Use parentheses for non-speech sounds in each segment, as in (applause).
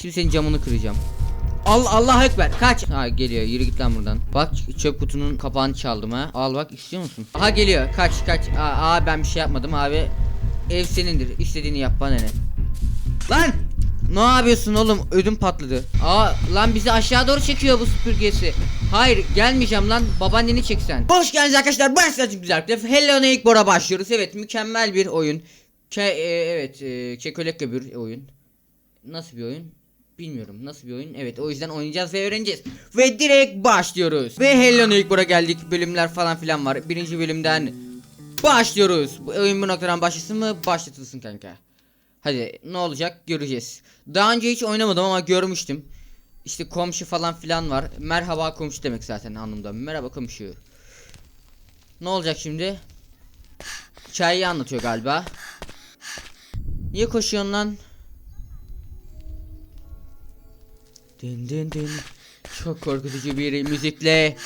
Şimdi senin camını kıracağım. Allah Allah ekber kaç. Ha geliyor yürü git lan buradan. Bak çöp kutunun kapağını çaldım ha. Al bak istiyor musun? Aha geliyor kaç kaç. Aa, aa, ben bir şey yapmadım abi. Ev senindir. İstediğini yap bana ne. Lan! Ne yapıyorsun oğlum? Ödüm patladı. Aa lan bizi aşağı doğru çekiyor bu süpürgesi. Hayır gelmeyeceğim lan. Babaanneni çeksen. Hoş geldiniz arkadaşlar. Ben Selçuk Güzel. Hello Nate Bora başlıyoruz. Evet mükemmel bir oyun. Ke e, evet e, Kekolek'le bir oyun. Nasıl bir oyun? Bilmiyorum nasıl bir oyun. Evet o yüzden oynayacağız ve öğreneceğiz. Ve direkt başlıyoruz. Ve Hello Nate Bora geldik. Bölümler falan filan var. Birinci bölümden başlıyoruz. Bu oyun bu noktadan başlasın mı? Başlatılsın kanka. Hadi ne olacak göreceğiz. Daha önce hiç oynamadım ama görmüştüm. İşte komşu falan filan var. Merhaba komşu demek zaten anlamda. Merhaba komşu. Ne olacak şimdi? Hikayeyi anlatıyor galiba. Niye koşuyorsun lan? Din din din. Çok korkutucu bir müzikle.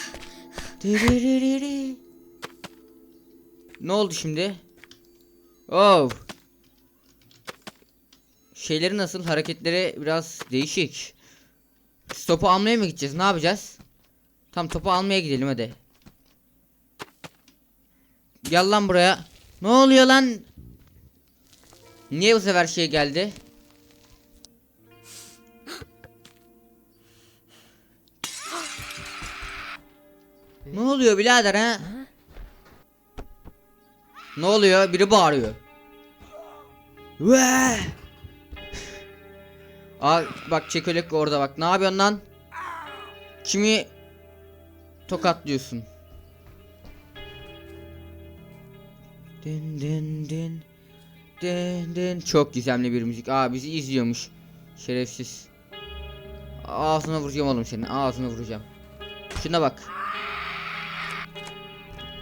Ne oldu şimdi? Oh. Şeyleri nasıl? Hareketleri biraz değişik. Topu almaya mı gideceğiz? Ne yapacağız? Tam topu almaya gidelim hadi. Gel lan buraya. Ne oluyor lan? Niye bu sefer şey geldi? Ne oluyor birader ha? Ne oluyor? Biri bağırıyor. Ve Aa bak çekolek orada bak. Ne yapıyorsun lan? Kimi tokatlıyorsun? Din din din. Din din. Çok gizemli bir müzik. Aa bizi izliyormuş. Şerefsiz. Ağzına vuracağım oğlum senin. Ağzına vuracağım. Şuna bak.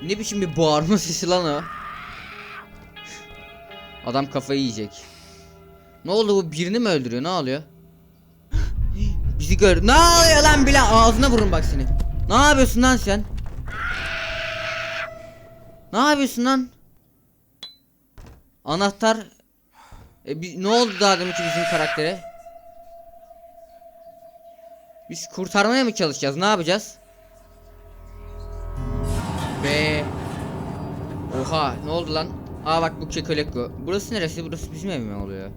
Ne biçim bir bağırma sesi lan o? Adam kafayı yiyecek. Ne oldu bu birini mi öldürüyor? Ne oluyor? Bizi gör. Ne oluyor lan bile ağzına vurun bak seni. Ne yapıyorsun lan sen? Ne yapıyorsun lan? Anahtar. E, bi- ne oldu daha demek ki bizim karaktere? Biz kurtarmaya mı çalışacağız? Ne yapacağız? Be. Oha ne oldu lan? Aa bak bu Kekoleko. Burası neresi? Burası bizim ev mi oluyor?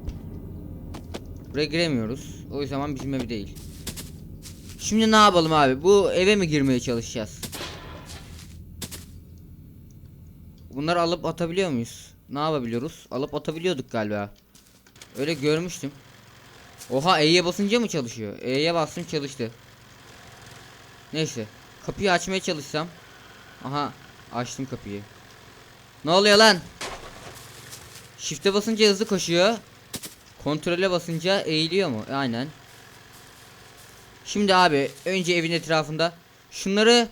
Buraya giremiyoruz. O zaman bizim ev değil. Şimdi ne yapalım abi? Bu eve mi girmeye çalışacağız? Bunları alıp atabiliyor muyuz? Ne yapabiliyoruz? Alıp atabiliyorduk galiba. Öyle görmüştüm. Oha E'ye basınca mı çalışıyor? E'ye bastım çalıştı. Neyse. Kapıyı açmaya çalışsam. Aha açtım kapıyı. Ne oluyor lan? Shift'e basınca hızlı koşuyor. Kontrole basınca eğiliyor mu? Aynen. Şimdi abi önce evin etrafında şunları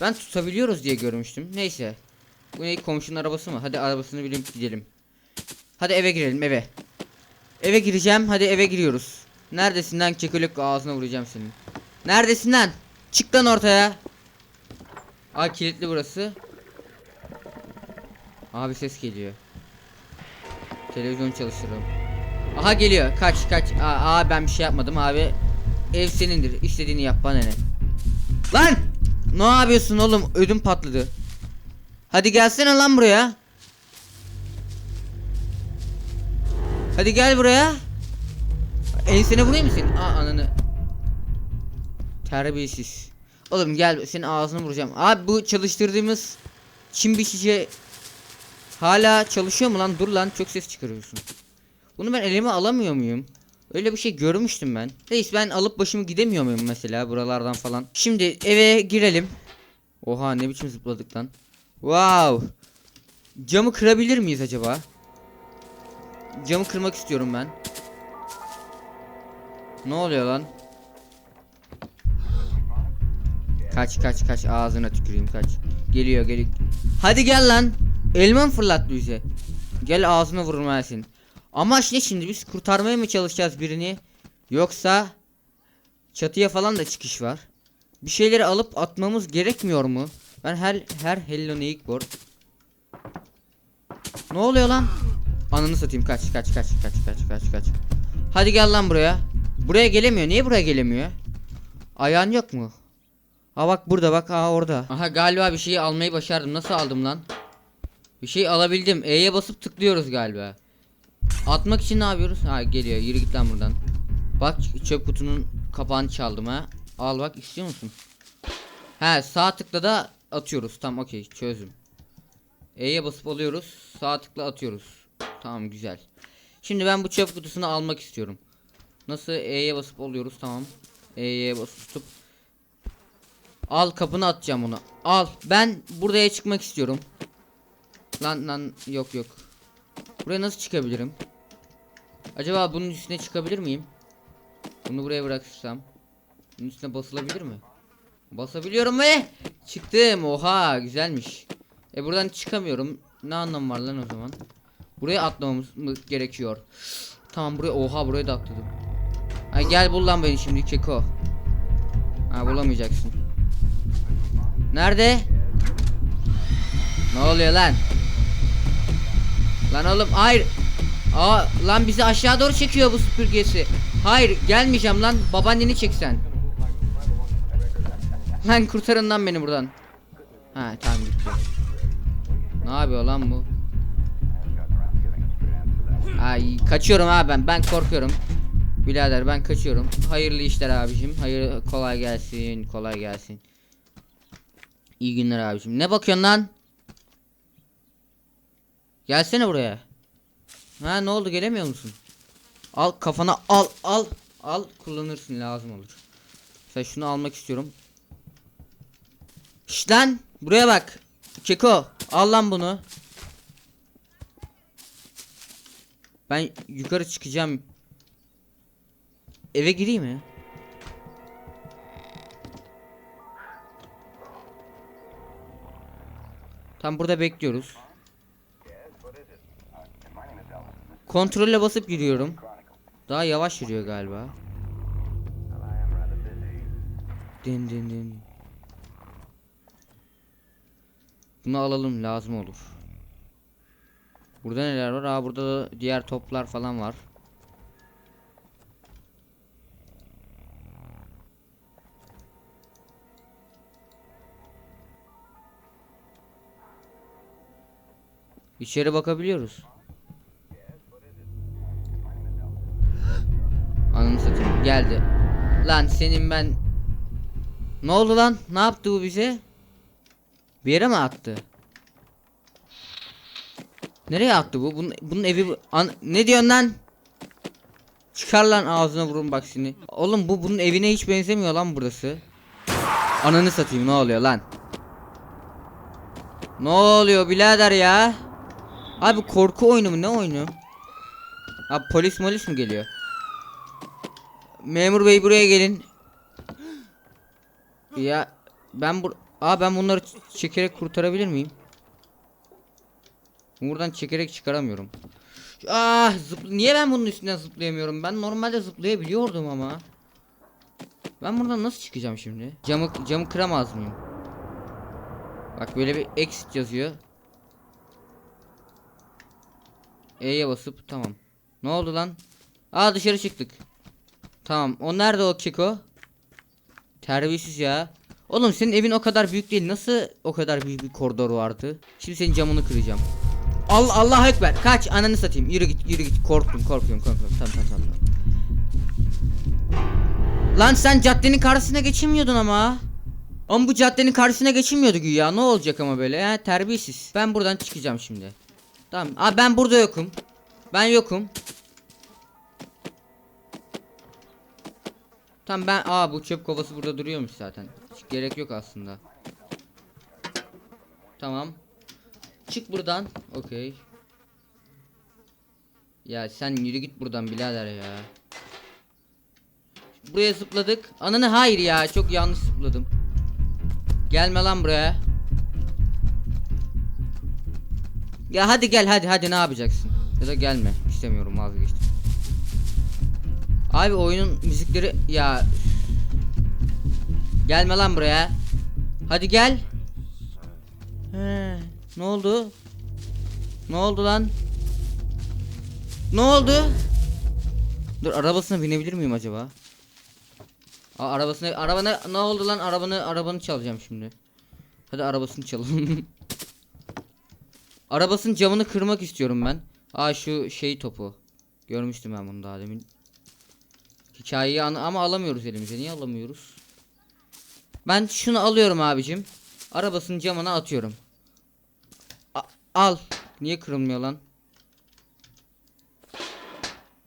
ben tutabiliyoruz diye görmüştüm. Neyse. Bu ne komşunun arabası mı? Hadi arabasını bilip gidelim. Hadi eve girelim eve. Eve gireceğim. Hadi eve giriyoruz. Neredesin lan ağzına vuracağım senin. Neredesin lan? Çık lan ortaya. Aa kilitli burası. Abi ses geliyor. Televizyon çalıştırıyorum. Aha geliyor. Kaç kaç. Aa, aa, ben bir şey yapmadım abi. Ev senindir. İstediğini yap bana ne. Lan! Ne yapıyorsun oğlum? Ödüm patladı. Hadi gelsene lan buraya. Hadi gel buraya. Ensene vurayım mı senin? Aa ananı. Terbiyesiz. Oğlum gel senin ağzını vuracağım. Abi bu çalıştırdığımız çim biçici hala çalışıyor mu lan? Dur lan çok ses çıkarıyorsun. Bunu ben elime alamıyor muyum? Öyle bir şey görmüştüm ben. Reis ben alıp başımı gidemiyor muyum mesela buralardan falan. Şimdi eve girelim. Oha ne biçim zıpladık lan. Wow. Camı kırabilir miyiz acaba? Camı kırmak istiyorum ben. Ne oluyor lan? Kaç kaç kaç ağzına tüküreyim kaç. Geliyor geliyor. Hadi gel lan. Elman fırlat bize. Gel ağzına vurmayasın. Amaç ne şimdi biz kurtarmaya mı çalışacağız birini? Yoksa çatıya falan da çıkış var. Bir şeyleri alıp atmamız gerekmiyor mu? Ben her her Hello Neighbor. Ne oluyor lan? Ananı satayım kaç kaç kaç kaç kaç kaç kaç. Hadi gel lan buraya. Buraya gelemiyor. Niye buraya gelemiyor? Ayağın yok mu? Ha bak burada bak ha orada. Aha galiba bir şeyi almayı başardım. Nasıl aldım lan? Bir şey alabildim. E'ye basıp tıklıyoruz galiba. Atmak için ne yapıyoruz? Ha geliyor. Yürü git lan buradan. Bak çöp kutunun kapağını çaldım ha. Al bak istiyor musun? He sağ tıkla da atıyoruz. Tamam okey çözdüm. E'ye basıp alıyoruz. Sağ tıkla atıyoruz. Tamam güzel. Şimdi ben bu çöp kutusunu almak istiyorum. Nasıl E'ye basıp alıyoruz tamam. E'ye basıp tutup Al kapını atacağım onu. Al. Ben buraya çıkmak istiyorum. Lan lan yok yok. Buraya nasıl çıkabilirim? Acaba bunun üstüne çıkabilir miyim? Bunu buraya bırakırsam. Bunun üstüne basılabilir mi? Basabiliyorum ve çıktım. Oha güzelmiş. E buradan çıkamıyorum. Ne anlamı var lan o zaman? Buraya atlamamız mı gerekiyor? Tamam buraya oha buraya da atladım. Ay gel bul lan beni şimdi keko. Ha bulamayacaksın. Nerede? Ne oluyor lan? Lan oğlum hayır. Aa lan bizi aşağı doğru çekiyor bu süpürgesi. Hayır gelmeyeceğim lan. Babaanneni çeksen. Lan kurtarın lan beni buradan. Ha tamam gitti. Ne yapıyor lan bu? Ay kaçıyorum abi ben. Ben korkuyorum. Birader ben kaçıyorum. Hayırlı işler abicim. Hayır kolay gelsin. Kolay gelsin. İyi günler abicim. Ne bakıyorsun lan? Gelsene buraya. Ha ne oldu gelemiyor musun? Al kafana al al al kullanırsın lazım olur. Sen şunu almak istiyorum. Şşt lan buraya bak. Keko al lan bunu. Ben yukarı çıkacağım. Eve gireyim mi? Tam burada bekliyoruz. Kontrolle basıp yürüyorum. Daha yavaş yürüyor galiba. Din din din. Bunu alalım lazım olur. Burada neler var? Aa burada da diğer toplar falan var. İçeri bakabiliyoruz. Ananı satayım geldi. Lan senin ben Ne oldu lan? Ne yaptı bu bize? Bir yere mi attı? Nereye attı bu? Bunun, bunun evi An- ne diyorsun lan? Çıkar lan ağzına vurun bak seni. Oğlum bu bunun evine hiç benzemiyor lan burası. Ananı satayım ne oluyor lan? Ne oluyor birader ya? Abi korku oyunu mu ne oyunu? Abi polis molis mi geliyor? Memur bey buraya gelin. Ya ben bur Aa ben bunları çekerek kurtarabilir miyim? Buradan çekerek çıkaramıyorum. Ah niye ben bunun üstünden zıplayamıyorum? Ben normalde zıplayabiliyordum ama. Ben buradan nasıl çıkacağım şimdi? Camı camı kıramaz mıyım? Bak böyle bir exit yazıyor. E'ye basıp tamam. Ne oldu lan? Aa dışarı çıktık. Tamam. O nerede o Kiko? Terbiyesiz ya. Oğlum senin evin o kadar büyük değil. Nasıl o kadar büyük bir koridor vardı? Şimdi senin camını kıracağım. Al Allah ekber. Kaç ananı satayım. Yürü git yürü git. Korktum korkuyorum korkuyorum. Tamam tamam tamam. Lan sen caddenin karşısına geçemiyordun ama. Ama bu caddenin karşısına geçilmiyordu güya. Ne olacak ama böyle ha terbiyesiz. Ben buradan çıkacağım şimdi. Tamam. Aa ben burada yokum. Ben yokum. Tamam ben aa bu çöp kovası burada duruyormuş zaten. Hiç gerek yok aslında. Tamam. Çık buradan. Okey. Ya sen yürü git buradan birader ya. Buraya zıpladık. Ananı hayır ya çok yanlış zıpladım. Gelme lan buraya. Ya hadi gel hadi hadi ne yapacaksın? Ya da gelme. İstemiyorum vazgeçtim. Abi oyunun müzikleri ya Gelme lan buraya. Hadi gel. He, ne oldu? Ne oldu lan? Ne oldu? Dur arabasına binebilir miyim acaba? Aa, arabasını arabana ne oldu lan arabanı arabanı çalacağım şimdi. Hadi arabasını çalalım. (laughs) Arabasının camını kırmak istiyorum ben. Aa şu şey topu. Görmüştüm ben bunu daha demin. Hikayeyi ama alamıyoruz elimize. Niye alamıyoruz? Ben şunu alıyorum abicim. Arabasının camına atıyorum. A- al. Niye kırılmıyor lan?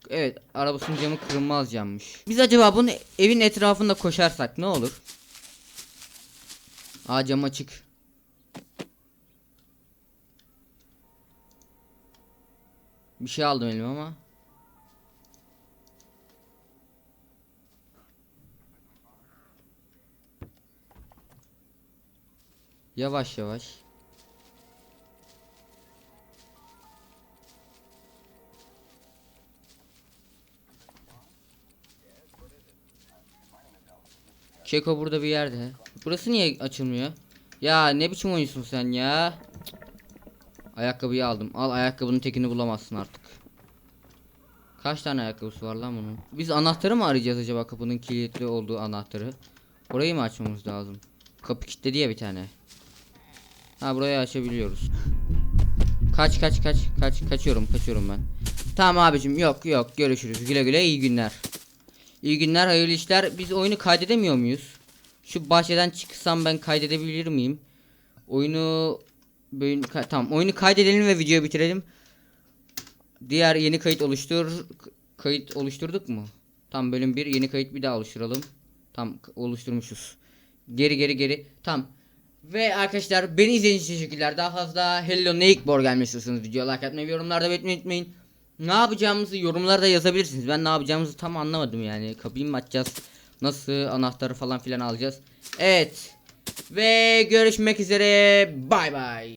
Evet, arabasının camı kırılmaz cammış. Biz acaba bunun evin etrafında koşarsak ne olur? Aa cam açık. Bir şey aldım elime ama. Yavaş yavaş. Keko burada bir yerde. Burası niye açılmıyor? Ya ne biçim oyuncusun sen ya? Ayakkabıyı aldım. Al ayakkabının tekini bulamazsın artık. Kaç tane ayakkabısı var lan bunun? Biz anahtarı mı arayacağız acaba kapının kilitli olduğu anahtarı? Orayı mı açmamız lazım? Kapı kilitledi ya bir tane. Ha burayı açabiliyoruz. Kaç kaç kaç kaç kaçıyorum kaçıyorum ben. Tamam abicim yok yok görüşürüz güle güle iyi günler. İyi günler hayırlı işler. Biz oyunu kaydedemiyor muyuz? Şu bahçeden çıksam ben kaydedebilir miyim? Oyunu Bölüm- tamam oyunu kaydedelim ve videoyu bitirelim. Diğer yeni kayıt oluştur kayıt oluşturduk mu? Tam bölüm 1 yeni kayıt bir daha oluşturalım. Tam oluşturmuşuz. Geri geri geri. Tam. Ve arkadaşlar beni izlediğiniz için teşekkürler. Daha fazla Hello Nakebor gelmek istiyorsanız videoya like atmayı yorumlarda belirtmeyi unutmayın. Ne yapacağımızı yorumlarda yazabilirsiniz. Ben ne yapacağımızı tam anlamadım yani. Kapıyı mı açacağız? Nasıl anahtarı falan filan alacağız. Evet. Ve görüşmek üzere. Bay bay.